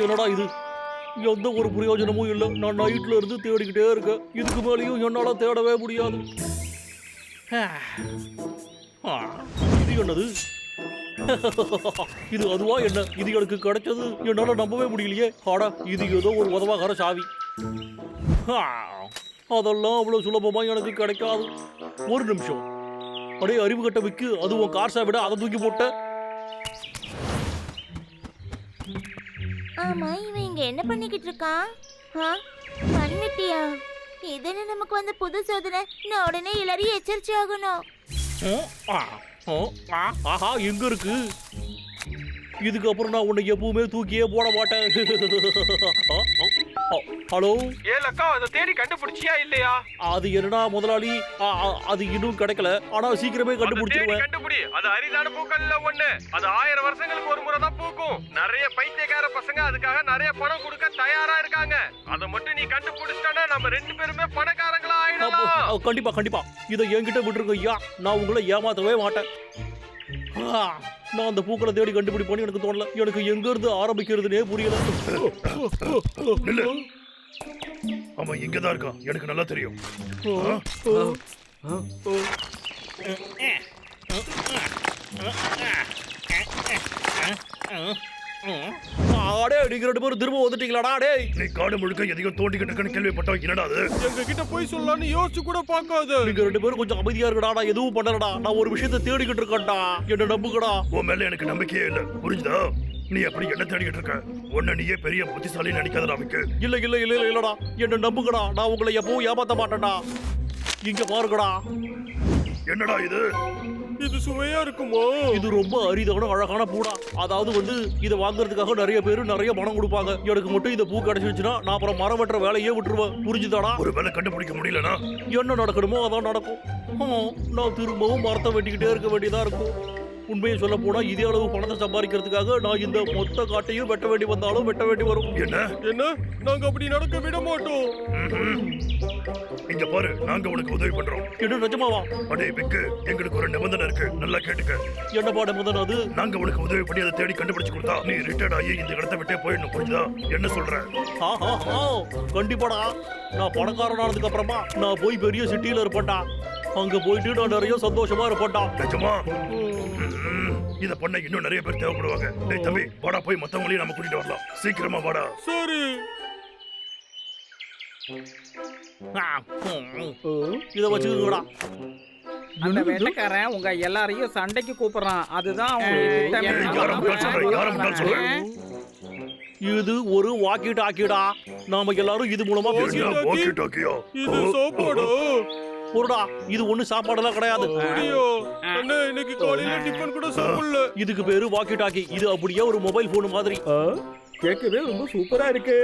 என்னடா இது? எந்த ஒரு பிரயோஜனமும் இல்லை. நான் நைட்ல இருந்து தேடிக்கிட்டே இருக்கேன். இதுக்கு மேலேயும் என்னால தேடவே முடியாது. இது என்னது? இது அதுவா என்ன? இது எனக்கு கிடைச்சது. என்னால நம்பவே முடியலையே. ஆடா இது ஏதோ ஒரு உதவாகார சாவி. அதெல்லாம் அவ்வளவு சுலபமா எனக்கு கிடைக்காது. ஒரு நிமிஷம். அடே அறிவு கட்ட விக்கு. அது உன் கார் சாவிட அதை தூக்கி போட்ட. ஆமா இவன் இங்க என்ன பண்ணிக்கிட்டு இருக்கான்? பண்ணிட்டியா? இதுன்னு நமக்கு வந்த புது சோதனை. நான் உடனே எல்லாரையும் எச்சரிச்சு ஆகணும். ஆஹா எங்க இருக்கு? இதுக்கப்புறம் நான் உன்னை எப்பவுமே தூக்கியே போட மாட்டேன். ஹலோ? ஏலக்கா அதை தேடி கண்டுபிடிச்சியா இல்லையா? அது என்னடா முதலாளி? அது இன்னும் கிடைக்கல. ஆனா சீக்கிரமே கண்டுபிடிச்சிருவேன். கண்டுபிடி. அது அரிதான பூக்கள்ல ஒண்ணு. அது ஆயிரம் வருஷங்களுக்கு ஒரு முறை தான் பூக்கும். நிறைய பைத்தியக்கார பசங்க அதுக்காக நிறைய பணம் கொடுக்க தயாரா இருக்காங்க. அதை மட்டும் நீ கண்டுபிடிச்சிட்டா நம்ம ரெண்டு பேருமே பணக்காரங்களா ஆயிடலாம். கண்டிப்பா கண்டிப்பா. இதை என்கிட்ட விட்டுருங்க ஐயா. நான் உங்களை ஏமாத்தவே மாட்டேன். ஆ, நான் அந்த பூக்களை தேடி கண்டுபிடிப்பேன்னு எனக்கு தோணல. எனக்கு எங்க இருந்து ஆரம்பிக்கிறதுனே புரியல. அவன் இங்கதான் இருக்கான் எனக்கு நல்லா தெரியும். ஆ? அடே நீங்க ரெண்டு பேரும் திரும்ப வந்துட்டீங்களாடா டேய். நீ காடு முழுக்க எதையும் தோண்டிக்கிட்டு இருக்கன்னு கேள்விப்பட்டோம் என்னடா அது? எங்க கிட்ட போய் சொல்லலாம்னு யோசிச்சு கூட பார்க்காத. நீங்க ரெண்டு பேரும் கொஞ்சம் அமைதியா இருக்கடா நான் எதுவும் பண்ணலடா. நான் ஒரு விஷயத்தை தேடிக்கிட்டு இருக்கேன்டா. என்ன நம்புங்கடா. உன் மேல எனக்கு நம்பிக்கையே இல்ல. புரிஞ்சுதா? நீ அப்படி என்ன தேடிக்கிட்டு இருக்க? உன்னை நீயே பெரிய புத்திசாலி நினைக்காத நமக்கு இல்ல இல்ல இல்ல இல்ல இல்லடா. என்ன நம்புங்கடா. நான் உங்களை எப்பவும் ஏமாத்த மாட்டேன்டா. இங்க பாருங்கடா. என்னடா இது? இது சுவையா இருக்குமோ? இது ரொம்ப அரிதான அழகான பூடா. அதாவது வந்து இதை வாங்குறதுக்காக நிறைய பேர் நிறைய பணம் கொடுப்பாங்க. எனக்கு மட்டும் இந்த பூ கிடைச்சிருச்சுன்னா நான் அப்புறம் மரம் வெட்டுற வேலையே விட்டுருவேன். புரிஞ்சுதாடா? ஒரு வேலை கண்டுபிடிக்க முடியலனா? என்ன நடக்கணுமோ அதான் நடக்கும். நான் திரும்பவும் மரத்தை வெட்டிக்கிட்டே இருக்க வேண்டியதா இருக்கும். உண்மையை சொல்ல போனா இதே அளவு பணத்தை சம்பாதிக்கிறதுக்காக நான் இந்த மொத்த காட்டையும் வெட்ட வேண்டி வந்தாலும் வெட்ட வேண்டி வரும். என்ன? என்ன? நாங்க அப்படி நடக்க விட மாட்டோம். இங்க பாரு நாங்க உனக்கு உதவி பண்றோம். என்ன நிஜமாவா? அடே விக்கு எங்களுக்கு ஒரு நிபந்தனை இருக்கு. நல்லா கேட்டுக்க. என்ன பாட முதல் அது? நாங்க உனக்கு உதவி பண்ணி அதை தேடி கண்டுபிடிச்சு கொடுத்தா நீ ரிட்டையர்ட் ஆகி இந்த இடத்தை விட்டே போயிடணும் புரிஞ்சுதா? என்ன சொல்ற? ஆஹா, ஆ, கண்டிப்பாடா. நான் பணக்காரன் ஆனதுக்கு அப்புறமா நான் போய் பெரிய சிட்டில இருப்பேன்டா. அங்க போயிட்டு நான் நிறைய சந்தோஷமா இருப்பேன்டா. நிஜமா. இத பண்ண இன்னும் நிறைய பேர் தேவைப்படுவாங்க. டேய் தம்பி வாடா போய் மத்தவங்களையும் நம்ம கூட்டிட்டு வரலாம். சீக்கிரமா வாடா. சரி. இதை வச்சுக்கோங்கடா. அந்த வேட்டைக்காரன் உங்க எல்லாரையும் சண்டைக்கு கூப்பிடுறான். அதுதான்? இது ஒரு வாக்கி டாக்கிடா நாம எல்லாரும் இது மூலமா பேசிட்டோம் walkie talkie-யா? இது சாப்பாடு? பொருடா இது ஒண்ணு சாப்பாடெல்லாம் கிடையாது. இன்னைக்கு காலையில டிஃபன் கூட சாப்பிடல? இதுக்கு பேரு வாக்கி டாக்கி இது அப்படியே ஒரு மொபைல் போன் மாதிரி. கேட்கவே ரொம்ப சூப்பரா இருக்கு.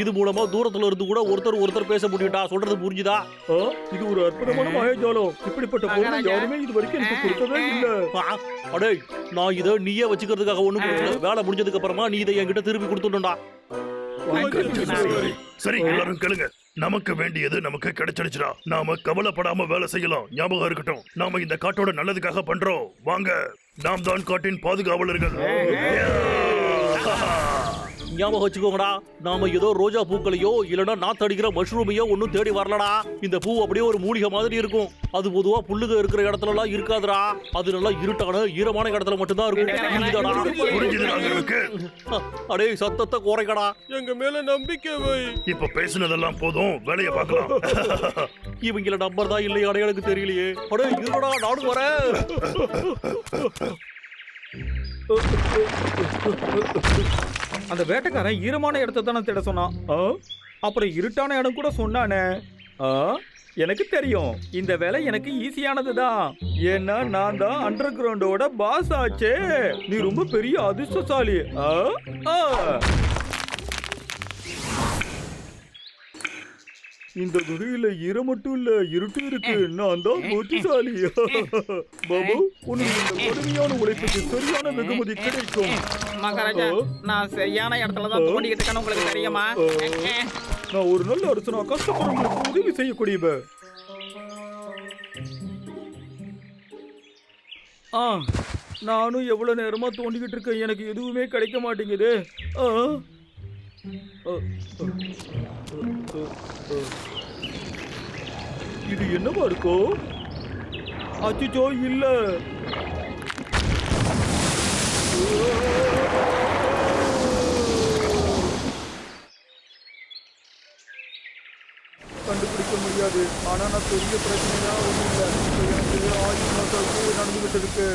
இது மூலமா தூரத்துல இருந்து கூட ஒருத்தர் ஒருத்தர் பேச முடியும்டா. சொல்றது புரிஞ்சுதா? இது ஒரு அற்புதமான மாயஜாலம் இப்படிப்பட்ட பொருள் யாருமே இது வரைக்கும் எனக்கு கொடுத்ததே இல்ல. அடே நான் இதை நீயே வச்சுக்கிறதுக்காக ஒண்ணு கொடுக்கல வேலை முடிஞ்சதுக்கு அப்புறமா நீ இதை என்கிட்ட திருப்பி கொடுத்துடா சரி, சரி எல்லாரும் கேளுங்க. நமக்கு வேண்டியது நமக்கு கிடைச்சிடுச்சுடா நாம கவலைப்படாம வேலை செய்யலாம். ஞாபகம் இருக்கட்டும். நாம இந்த காட்டோட நல்லதுக்காக பண்றோம். வாங்க நாம் தான் காட்டின் பாதுகாவலர்கள். ஞாபகம் வச்சுக்கோங்கடா. நாம ஏதோ ரோஜா பூக்களையோ இல்லனா நாத்து அடிக்கிற மஷ்ரூமையோ ஒன்னும் தேடி வரலடா. இந்த பூ அப்படியே ஒரு மூலிகை மாதிரி இருக்கும். அது பொதுவா புல்லுக இருக்கிற இடத்துல எல்லாம் இருக்காதுடா. அது நல்லா இருட்டான ஈரமான இடத்துல மட்டும்தான் இருக்கும். அடே சத்தத்தை குறைக்கடா. எங்க மேல நம்பிக்கை வை. இப்ப பேசுனதெல்லாம் போதும். வேலையை பார்க்கலாம். இவங்கள நம்பர் தான் இல்லையாடே எனக்கு தெரியலையே. அடே இருடா நானும் வரேன். அந்த வேட்டைக்காரன் ஈரமான இடத்த தானே தேட சொன்னான். அப்புறம் இருட்டான இடம் கூட சொன்னானே. ஆ? எனக்கு தெரியும். இந்த வேலை எனக்கு ஈஸியானது தான். ஏன்னா நான் தான் அண்டர் கிரவுண்டோட பாஸ் ஆச்சே. நீ ரொம்ப பெரிய அதிர்ஷ்டசாலி. ஆ? ஆ. இந்த குகையில ஈரம் மட்டும் இல்ல இருட்டு இருக்கு. நான் தான் புத்திசாலி. பாபு உனக்கு இந்த கடுமையான உழைப்புக்கு சரியான வெகுமதி கிடைக்கும். மகாராஜா. நான் சரியான இடத்துல தான் தோண்டிக்கிட்டு இருக்கேன்னு உங்களுக்கு தெரியுமா? நான் ஒரு நல்ல அரசனா கஷ்டப்படுறவங்களுக்கு உதவி செய்யக்கூடியவ. ஆ நானும் எவ்வளோ நேரமாக தோண்டிக்கிட்டு இருக்கேன். எனக்கு எதுவுமே கிடைக்க மாட்டேங்குது. ஆ. இது என்னவா இருக்கோ அச்சுச்சோ இல்ல கண்டுபிடிக்க முடியாது ஆனா நான் பெரிய பிரச்சனையா ஒன்றும் இல்லை எனக்கு ஆயுள் மசாக்கு நடந்துகிட்டு இருக்கு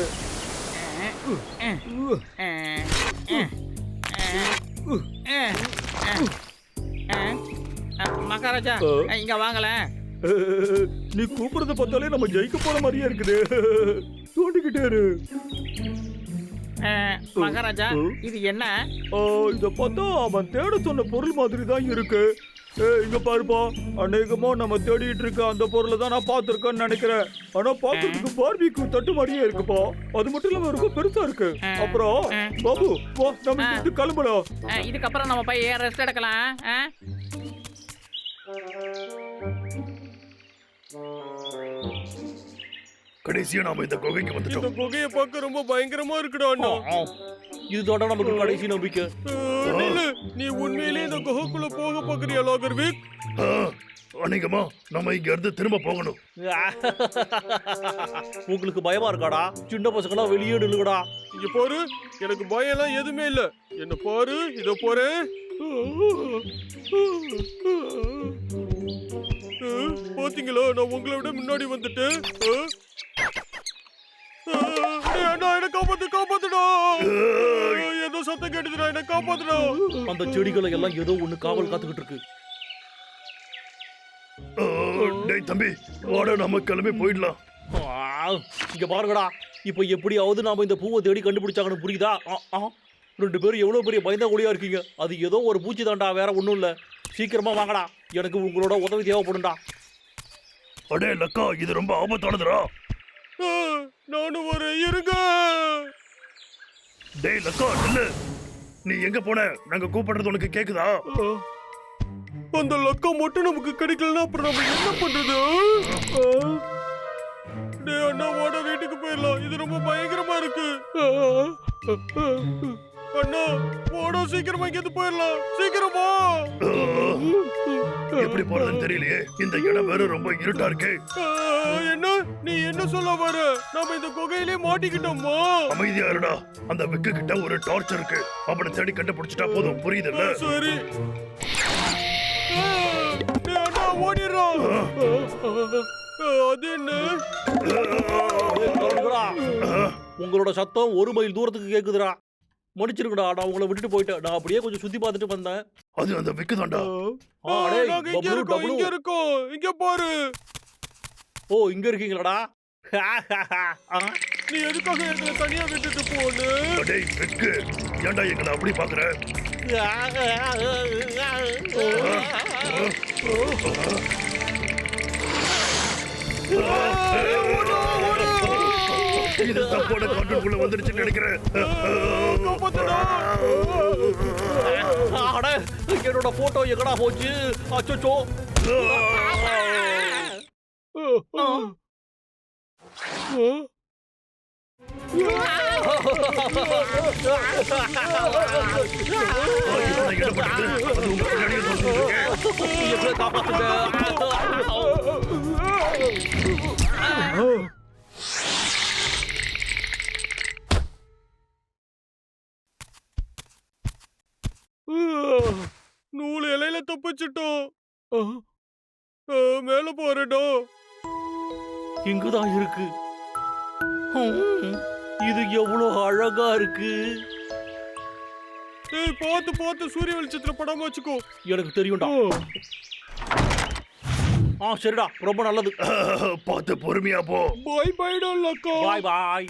uh மகாராஜா. இங்க வாங்கல நீ கூப்பிடுறத பார்த்தாலே நம்ம ஜெயிக்க போற மாதிரியே இருக்குது. தோண்டிக்கிட்டே மகாராஜா இது என்ன? இத பார்த்தா அவன் தேட சொன்ன பொருள் மாதிரி தான் இருக்கு. ஏ இங்க பாருப்பா. அநேகமா நம்ம தேடிட்டு இருக்க அந்த பொருளை தான் நான் பார்த்திருக்கேன்னு நினைக்கிறேன். ஆனா பார்க்கறதுக்கு பார்பிக்கு தட்டு மாதிரியே இருக்குப்பா. அது மட்டும் இல்லாம ரொம்ப பெருசா இருக்கு. அப்புறம் பாபு வா நம்ம இருந்து கிளம்பலாம். இதுக்கப்புறம் நம்ம போய் ரெஸ்ட் எடுக்கலாம். ஆ? கடைசியா நாம இந்த குகைக்கு இந்த வந்துட்டோம் குகையை பார்க்க ரொம்ப பயங்கரமா இருக்குடா அண்ணா. இதுதான்டா நமக்கு கடைசி நம்பிக்கை. நீ உண்மையிலேயே இந்த குகைக்குள்ள போக பாக்குறியா லாகர்விக் ஆ, அநேகமா நம்ம இங்க இருந்து திரும்ப போகணும். உங்களுக்கு பயமா இருக்காடா? சின்ன பசங்களாம் வெளியே நில்லுங்கடா. இங்க பாரு எனக்கு பயம் எல்லாம் எதுவுமே இல்ல. என்ன பாரு இதோ போறேன் பாத்தீங்களா? நான் உங்களை விட முன்னாடி வந்துட்டேன். ஏதோ சத்தம் கேட்டுதுடா என்ன காப்பாத்துடா. அந்த செடிகளை எல்லாம் ஏதோ ஒண்ணு காவல் காத்துக்கிட்டு இருக்கு டேய் தம்பி வாடா நம்ம கிளம்பி போயிடலாம். ஆ, இங்க பாருங்கடா. இப்போ எப்படியாவது நாம இந்த பூவை தேடி கண்டுபிடிச்சாங்கன்னு புரியுதா? ஆ, ஆ. ரெண்டு பேரும் எவ்வளவு பெரிய பயந்தா ஒளியா இருக்கீங்க? அது ஏதோ ஒரு பூச்சி தான்டா வேற ஒண்ணும் இல்ல. சீக்கிரமா வாங்கடா. எனக்கு உங்களோட உதவி தேவைப்படும்டா. அடே லக்கா இது ரொம்ப ஆபத்தானதுடா. நானும் ஒரு இருங்க. டேய் லக்கா நில்லு. நீ எங்க போன? நாங்க கூப்பிடுறது உனக்கு கேக்குதா? அந்த லக்கா மட்டும் நமக்கு கிடைக்கலன்னா அப்புறம் நம்ம என்ன பண்றது? டேய் அண்ணா வாடா வீட்டுக்கு போயிடலாம். இது ரொம்ப பயங்கரமா இருக்கு. அண்ணா போடா சீக்கிரமா இங்கேருந்து போயிடலாம். சீக்கிரமா எப்படி போறதுன்னு தெரியலையே. இந்த இடம் வேற ரொம்ப இருட்டா இருக்கு. என்ன? நீ என்ன சொல்ல வர? நாம இந்த குகையிலே மாட்டிக்கிட்டோமா? அமைதியா இருடா. அந்த விக்கு கிட்ட ஒரு டார்ச் இருக்கு. அவனை தேடி கண்டுபிடிச்சிட்டா போதும். புரியுதுல்ல? சரி. ஓடிடுறோம்? அது என்ன. உங்களோட சத்தம் ஒரு மைல் தூரத்துக்கு கேக்குதுடா. மன்னிச்சிருங்கடா நான் உங்களை விட்டுட்டு போயிட்டேன். நான் அப்படியே கொஞ்சம் சுத்தி பார்த்துட்டு வந்தேன். அது அந்த விக்கு நாங்க இங்க இருக்கோம். இங்க இருக்கோம். இங்க பாரு. ஓ இங்க இருக்கீங்களாடா? நீ எதுக்காக எங்களை தனியா விட்டுட்டு போன? டேய் விக்கு. ஏன்டா எங்களை அப்படி பாக்குற இது தப்பான காட்டுக்குள்ள வந்துருச்சுன்னு நினைக்கிறேன் அட, என்னோட போட்டோ எங்கடா போச்சு அச்சோ இவனை இலையில தப்பிச்சிட்டோம். மேல போறடா இங்குதான் இருக்கு. இது எவ்வளவு அழகா இருக்கு. ஏய் பார்த்து பார்த்து சூரிய வெளிச்சத்துல படாம வச்சுக்கோ. எனக்கு தெரியும்டா. ஆ சரிடா. ரொம்ப நல்லது. பார்த்து பொறுமையா போ பாய் பாய்டா லக்கா. பாய் பாய்.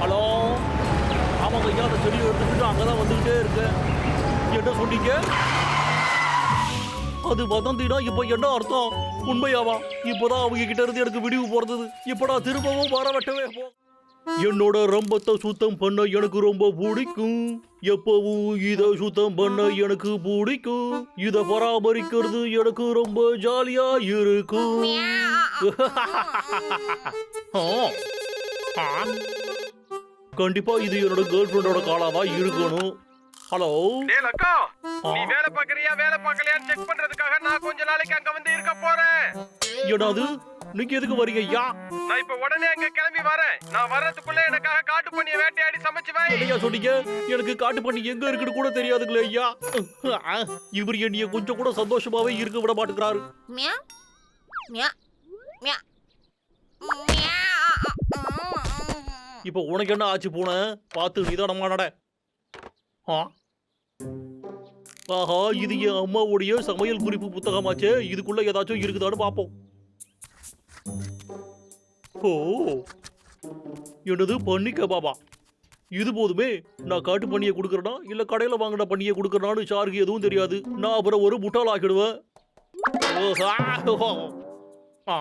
ஹலோ ஆமாங்க ஐயா அந்த செடி எடுத்துக்கிட்டு அங்கே தான் வந்துக்கிட்டே இருக்கேன். என்ன சொன்னீங்க? அது வதந்தினா இப்போ என்ன அர்த்தம்? உண்மையாவா? இப்போதான் அவங்க கிட்ட இருந்து எனக்கு விடிவு போறது இப்படா திரும்பவும் வர வெட்டவே போ என்னோட ரம்பத்தை சுத்தம் பண்ண எனக்கு ரொம்ப பிடிக்கும். எப்பவும் இத சுத்தம் பண்ண எனக்கு பிடிக்கும். இத பராமரிக்கிறது எனக்கு ரொம்ப ஜாலியா இருக்கும். கண்டிப்பா இது என்னோட கேர்ள் ஃப்ரெண்டோட காலாவா இருக்கணும். ஹலோ டேய். நீ வேலை பாக்குறியா வேலை பார்க்கலையான்னு செக் பண்றதுக்காக நான் கொஞ்ச நாளைக்கு அங்க வந்து இருக்க போறேன். என்னது? நீங்க எதுக்கு வரீங்க ஐயா நான் இப்ப உடனே அங்க கிளம்பி வரேன். நான் வர்றதுக்குள்ள எனக்காக காட்டு பண்ணிய வேட்டையாடி சமைச்சு வை ஐயா சொன்னீங்க? எனக்கு காட்டு பண்ணி எங்க இருக்குன்னு கூட தெரியாதுங்களே ஐயா. இவர் என்னைய கொஞ்சம் கூட சந்தோஷமாவே இருக்க விட மாட்டேங்கிறாரு. மியா மியா மியா. இப்போ உனக்கு என்ன ஆச்சு பூனை? பார்த்து நிதானமா நட. ஆ? ஆஹா இது என் அம்மாவுடைய சமையல் குறிப்பு புத்தகமாச்சே. இதுக்குள்ள ஏதாச்சும் இருக்குதான்னு பார்ப்போம். ஓ என்னது பண்ணி கபாபா இது போதுமே நான் காட்டு பண்ணியை கொடுக்குறேனா இல்லை கடையில் வாங்கின பண்ணியை கொடுக்குறனான்னு சாருக்கு எதுவும் தெரியாது. நான் அப்புறம் ஒரு முட்டால் ஆக்கிடுவேன். ஆ, ஆ.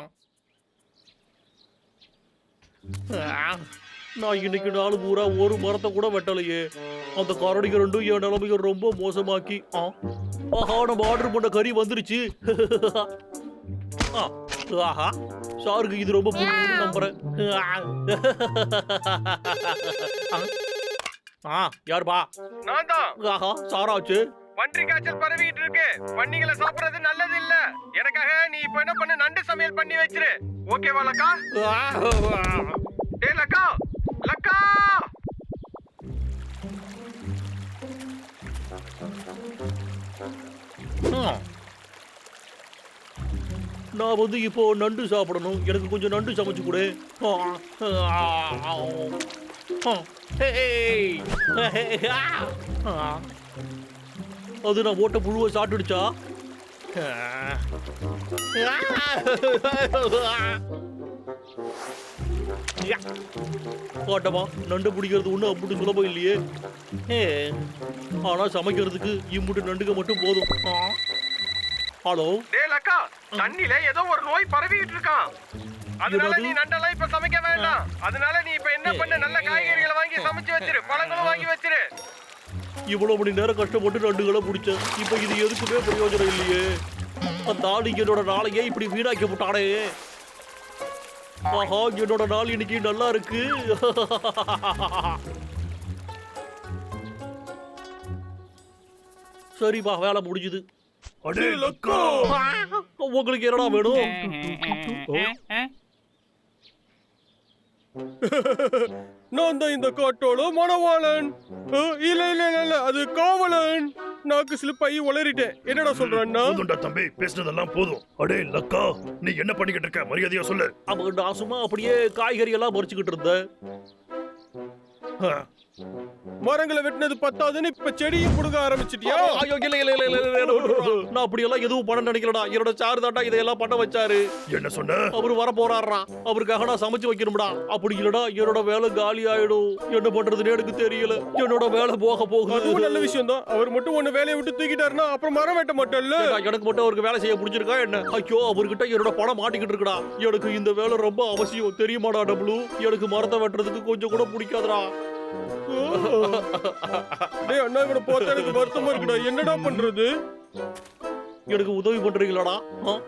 நான் இன்னைக்கு நாலு பூரா ஒரு மரத்தை கூட வெட்டலையே. அந்த கரடிக்கு ரெண்டும் என் நிலைமையை ரொம்ப மோசமாக்கி ஆ. ஆஹா நம்ம ஆர்டர் பண்ண கறி வந்துருச்சு. ஆ, ஆஹா. சாருக்கு இது ரொம்ப பிடிக்கும்னு நம்புறேன். ஆ. யாருப்பா? நான் தான் ஆஹா சாராச்சு. பன்றி காய்ச்சல் பரவிட்டு இருக்கு. பன்னிகளை சாப்பிடுறது நல்லது இல்ல எனக்காக நீ இப்ப என்ன பண்ணு? நண்டு சமையல் பண்ணி வச்சிரு. ஓகேவா லக்கா? டேய் லக்கா. லக்கா. ஆ. நான் வந்து இப்போ நண்டு சாப்பிடணும். எனக்கு கொஞ்சம் நண்டு சமைச்சு கொடு. அது நான் ஓட்ட புழுவை சாப்பிட்டுடுச்சா? ஓட்டமா நண்டு பிடிக்கிறது ஒன்றும் அப்படி சுலபம் இல்லையே. ஏ சமைக்கிறதுக்கு இம்புட்டு நண்டுக மட்டும் போதும். ஆ. ஹலோ? டேய் லக்கா தண்ணில ஏதோ ஒரு நோய் பரவிட்டு இருக்கான் அதனால? நீ நண்டெல்லாம் இப்ப சமைக்க வேண்டாம். அதனால நீ இப்ப என்ன பண்ணு? நல்ல காய்கறிகளை வாங்கி சமைச்சு வச்சிரு பழங்களும் வாங்கி வச்சிரு. இவ்வளவு மணி நேரம் கஷ்டப்பட்டு நண்டுகளை பிடிச்சேன் இப்போ இது எதுக்குமே பிரயோஜனம் இல்லையே. அந்த ஆள் என்னோட நாளையே இப்படி வீணாக்கி விட்டானே ஆஹா என்னோட நாள் இன்னைக்கு நல்லா இருக்கு. சரிப்பா வேலை முடிஞ்சுது. அடே லக்கா உங்களுக்கு என்னடா வேணும்? நான் தான் இந்த காட்டோட மணவாளன். இல்ல இல்ல இல்ல இல்ல அது காவலன். நாக்கு ஸ்லிப் ஆகி உளறிட்டேன் என்னடா சொல்றான்னா? போதும்டா தம்பி பேசுனதெல்லாம் போதும். அடே லக்கா நீ என்ன பண்ணிக்கிட்டு இருக்க? மரியாதையா சொல்லு. அவங்க நான் சும்மா அப்படியே காய்கறி எல்லாம் பறிச்சுக்கிட்டு இருந்தேன். ஆ, மரங்களை வெட்டினது பத்தாதுன்னு இப்ப செடியும் புடுங்க ஆரம்பிச்சிட்டியா? ஐயோ இல்ல இல்ல இல்ல இல்ல, இல்ல இல்ல. நான் அப்படி எல்லாம் எதுவும் பண்ண நினைக்கலடா. என்னோட சாரு தாண்டா இதையெல்லாம் பண்ண வச்சாரு. என்ன சொன்ன? அவரு வர போறாரா அவருக்காக நான் சமைச்சு வைக்கணும்டா. அப்படி இல்லடா என்னோட வேலை காலி ஆயிடும். என்ன பண்றதுன்னு எனக்கு தெரியல. என்னோட வேலை போக அதுவும் போகுது நல்ல விஷயம் தான் அவர் மட்டும் ஒண்ணு வேலையை விட்டு தூக்கிட்டாருன்னா அப்புறம் மரம் வெட்ட மாட்டோம்ல ஏண்டா, எனக்கு மட்டும் அவருக்கு வேலை செய்ய பிடிச்சிருக்கா என்ன? ஐயோ அவர்கிட்ட என்னோட பணம் மாட்டிக்கிட்டு இருக்குடா. எனக்கு இந்த வேலை ரொம்ப அவசியம். தெரியுமாடா டபுளு? எனக்கு மரத்தை வெட்டுறதுக்கு கொஞ்சம் கூட பிடிக்காதுடா. டேய் அண்ணா கூட பார்த்தா எனக்கு வருத்தமா இருக்குடா. என்னடா பண்றது? எனக்கு உதவி பண்றீங்களாடா?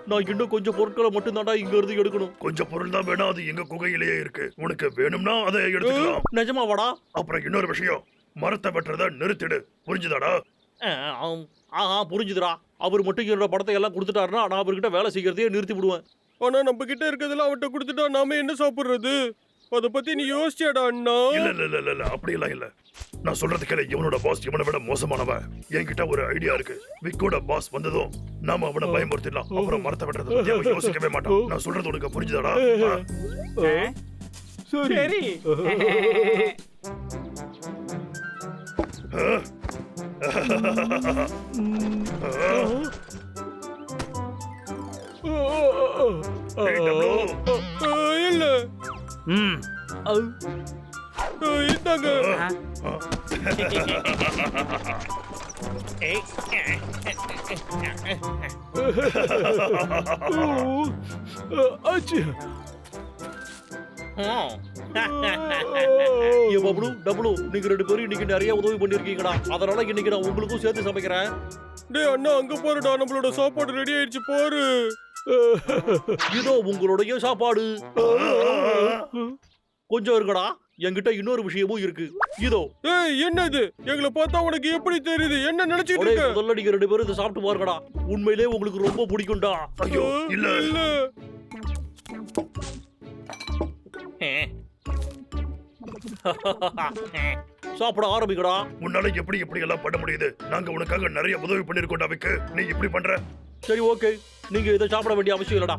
நான் இன்னும் கொஞ்சம் பொருட்களை மட்டும் தாண்டா இங்க இருந்து எடுக்கணும். கொஞ்சம் பொருள் தான் வேணும். அது எங்க குகையிலேயே இருக்கு. உனக்கு வேணும்னா அதை எடுத்துக்கலாம். நிஜமாவாடா அப்புறம் இன்னொரு விஷயம். மரத்தை வெட்டுறத நிறுத்திடு. புரிஞ்சுதாடா. ஆஹா புரிஞ்சுதுடா. அவர் மட்டும் என்னோட படத்தை எல்லாம் கொடுத்துட்டாருன்னா நான் அவர்கிட்ட வேலை செய்யறதையே நிறுத்தி விடுவேன் ஆனா நம்ம கிட்ட இருக்கிறதெல்லாம் அவன்கிட்ட கொடுத்துட்டா நாம என்ன சாப்பிடுறது? அத பத்தி நீ யோசிச்சியாடா அண்ணா. இல்ல இல்ல இல்ல இல்ல, இல்ல அப்படி எல்லாம் இல்ல. நான் சொல்றது கேளு. இவனோட பாஸ் இவனை விட மோசமானவன். என்கிட்ட ஒரு ஐடியா இருக்கு. விக்கோட பாஸ் வந்ததும் நாம அவனை பயமுறுத்திடலாம். அப்புறம் மரத்தை வெட்டுறத பத்தி அவன் யோசிக்கவே மாட்டான். நான் சொல்றது உனக்கு புரிஞ்சுதாடா? சரி. இல்ல. ம். இந்தாங்க. ஆ. ஏ பப்ளு டபுளு நீங்க ரெண்டு பேரும் இன்னைக்கு நிறைய உதவி பண்ணிருக்கீங்கடா. அதனால இன்னைக்கு நான் உங்களுக்கும் சேர்த்து சமைக்கிறேன். டேய் அண்ணா அங்க பாருடா நம்மளோட சாப்பாடு ரெடி ஆயிடுச்சு பாரு. இதோ உங்களுடைய சாப்பாடு. கொஞ்சம் இருக்கடா என்கிட்ட இன்னொரு விஷயமும் இருக்கு. இதோ. ஏய் என்னது? எங்களை பார்த்தா உனக்கு எப்படி தெரியுது? என்ன நினைச்சிட்டு இருக்க? முதல்ல நீங்க ரெண்டு பேரும் இதை சாப்பிட்டு பாருங்கடா. உண்மையிலே உங்களுக்கு ரொம்ப பிடிக்கும்டா. ஐயோ இல்ல. இல்ல. சாப்பிட ஆரம்பிக்கடா. உன்னால எப்படி இப்படி எல்லாம் பண்ண முடியுது? நாங்க உனக்காக நிறைய உதவி பண்ணிருக்கோம்டா விக்கு நீ இப்படி பண்ற? சரி ஓகே. நீங்க இதை சாப்பிட வேண்டிய அவசியம் இல்லடா.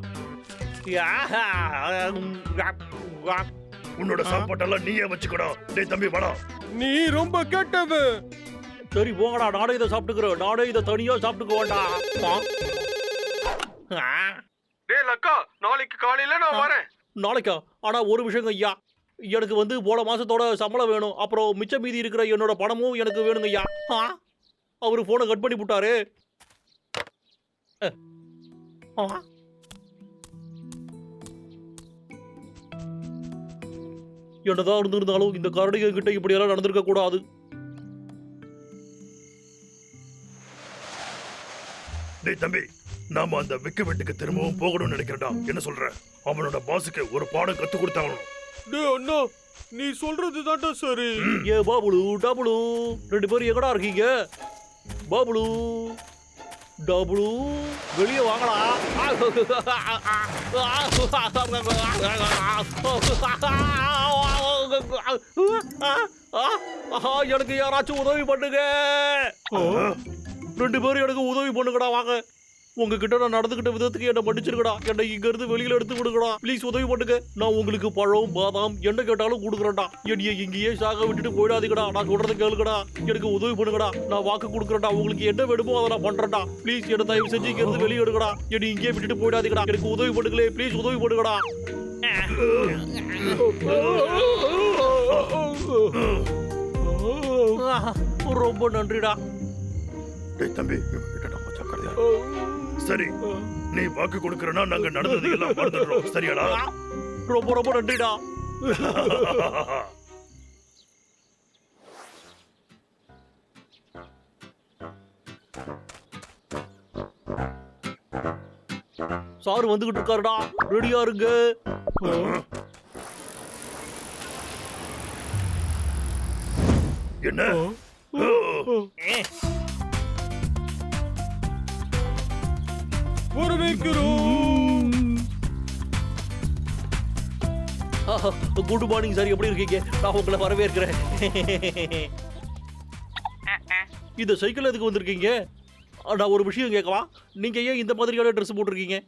உன்னோட சாப்பாட்டெல்லாம் நீயே வச்சுக்கடா. டேய் தம்பி வாடா. நீ ரொம்ப கெட்டவன் சரி போங்கடா. நானே இதை சாப்பிட்டுக்கிறேன். நானே இதை தனியா சாப்பிட்டுக்க வேண்டாம். ஆ, டேய் லக்கா நாளைக்கு காலையில நான் வரேன். நாளைக்கா? ஆனா ஒரு விஷயங்க ஐயா. எனக்கு வந்து போன மாசத்தோட சம்பளம் வேணும். அப்புறம் மிச்ச மீதி இருக்கிற என்னோட பணமும் எனக்கு வேணுங்க ஐயா. ஆ, அவரு போனை கட் பண்ணி விட்டாரு. ஆ. என்னதான் இருந்திருந்தாலும் இந்த கரடிக கிட்ட இப்படி எல்லாம் நடந்திருக்க கூடாது டேய் தம்பி நாம அந்த விக்கு வீட்டுக்கு திரும்பவும் போகணும்னு நினைக்கிறடா என்ன சொல்ற அவனோட பாஸுக்கு ஒரு பாடம் கத்து கொடுத்தாகணும் டேய் அண்ணா நீ சொல்றது தான்டா சரி ஏ பாபுலு டபுளு ரெண்டு பேரும் எங்கடா இருக்கீங்க பாபுலு டபுளு வெளியே வாங்கடா எனக்கு யாராச்சும் உதவி பண்ணுங்க. ரெண்டு பேரும் எனக்கு உதவி பண்ணுங்கடா வாங்க. உங்ககிட்ட நான் நடந்துக்கிட்ட விதத்துக்கு என்ன மன்னிச்சிருக்கடா என்னை இங்க இருந்து வெளியில எடுத்து விடுங்கடா. ப்ளீஸ் உதவி பண்ணுங்க. நான் உங்களுக்கு பழம் பாதாம் என்ன கேட்டாலும் கொடுக்குறேன்டா. என்னைய இங்கேயே சாக விட்டுட்டு போயிடாதீங்கடா. நான் சொல்றதை கேளுங்கடா. எனக்கு உதவி பண்ணுங்கடா. நான் வாக்கு கொடுக்குறேன்டா. உங்களுக்கு என்ன வேணுமோ அதை நான் பண்றேன்டா. ப்ளீஸ் என்ன தயவு செஞ்சு இங்க இருந்து வெளியே எடுங்கடா. என்னை இங்கேயே விட்டுட்டு போயிடாதீங்கடா. எனக்கு உதவி பண்ணுங்களே. ப்ளீஸ் உதவி பண்ணுங்கடா. ரொம்ப நன்றிடா. டேய் தம்பி நம்ம. சரி நீ வாக்கு கொடுக்கறனா நாங்க நடந்தது எல்லாம் மறந்துடுறோம். சரியாடா? ரொம்ப ரொம்ப நன்றிடா. சார் வந்துகிட்டு இருக்காருடா. ரெடியா இருங்க. என்ன? வரவேற்கிறோம் குட் மார்னிங் சார் எப்படி இருக்கீங்க? நான் உங்களை வரவேற்கிறேன். இந்த சைக்கிள் எதுக்கு வந்திருக்கீங்க? ஆ, நான் ஒரு விஷயம் கேட்கவா? நீங்க ஏன் இந்த மாதிரியான ட்ரெஸ் போட்டிருக்கீங்க?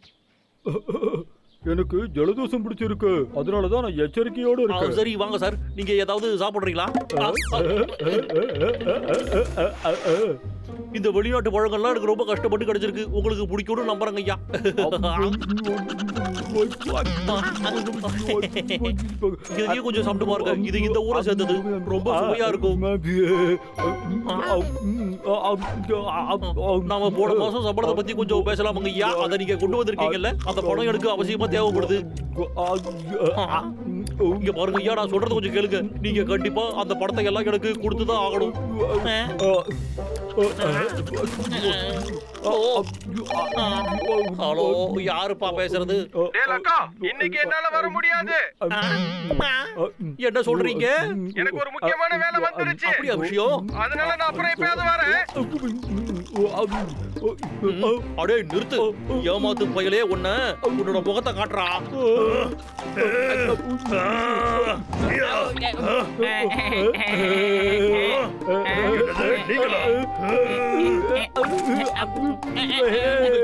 எனக்கு ஜலதோஷம் பிடிச்சிருக்கு. அதனால தான் நான் எச்சரிக்கையோடு இருக்கேன். சரி வாங்க சார் நீங்க ஏதாவது சாப்பிடுறீங்களா? இந்த வெளிநாட்டு பழங்கள்லாம் எனக்கு ரொம்ப கஷ்டப்பட்டு கிடைச்சிருக்கு. உங்களுக்கு பிடிக்கும்னு நம்புறேங்க ஐயா. இதையும் கொஞ்சம் சாப்பிட்டு பாருங்க. இது இந்த ஊரை சேர்ந்தது. ரொம்ப சுவையா இருக்கும். நாம போன மாசம் சம்பளத்தை பத்தி கொஞ்சம் பேசலாமாங்க ஐயா. அதை நீங்க கொண்டு வந்திருக்கீங்கல்ல. அந்த பணம் எனக்கு அவசியமா தேவைப்படுது. இங்க பாருங்க ஐயா நான் சொல்றது கொஞ்சம் கேளுங்க. நீங்க கண்டிப்பா அந்த படத்தை எல்லாம் எனக்கு கொடுத்துதான் ஆகணும். เออเออ ஹலோ யாருப்பா பேசுறது இன்னைக்கு என்னால வர முடியாது என்ன சொல்றீங்க எனக்கு ஒரு முக்கியமான வேலை வந்துருச்சு அப்படியா விஷயம் அதனால நான் அப்புறம் எப்பயாவது வரேன் அடே நிறுத்து ஏமாத்து பயலே உன்ன உன்னோட முகத்தை காட்டுறா நீங்களா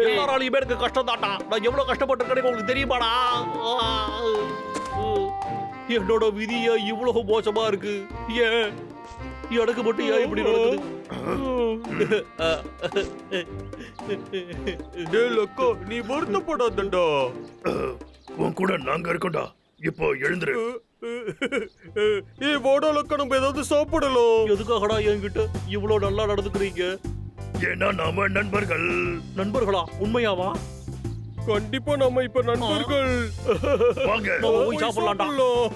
எல்லாராலையுமே எனக்கு கஷ்டம் தாட்டா நான் எவ்வளவு கஷ்டப்பட்டிருக்கேன்னு உங்களுக்கு தெரியுமாடா? என்னோட விதிய இவ்வளவு மோசமா இருக்கு. ஏன் எனக்கு மட்டும் ஏன் இப்படி நடக்குது? நீ வருத்தப்படாதடா. உன் கூட நாங்க இருக்கோம்டா. இப்போ எழுந்துரு. ஏய் வாடா லக்கா நம்ம ஏதாவது சாப்பிடலாம். எதுக்காகடா என்கிட்ட இவ்வளவு நல்லா நடந்துக்கிறீங்க? ஏன்னா நாம நண்பர்கள். நண்பர்களா? உண்மையாவா? கண்டிப்பா நம்ம இப்ப நண்பர்கள். வாங்க. போய் சாப்பிடலாம்.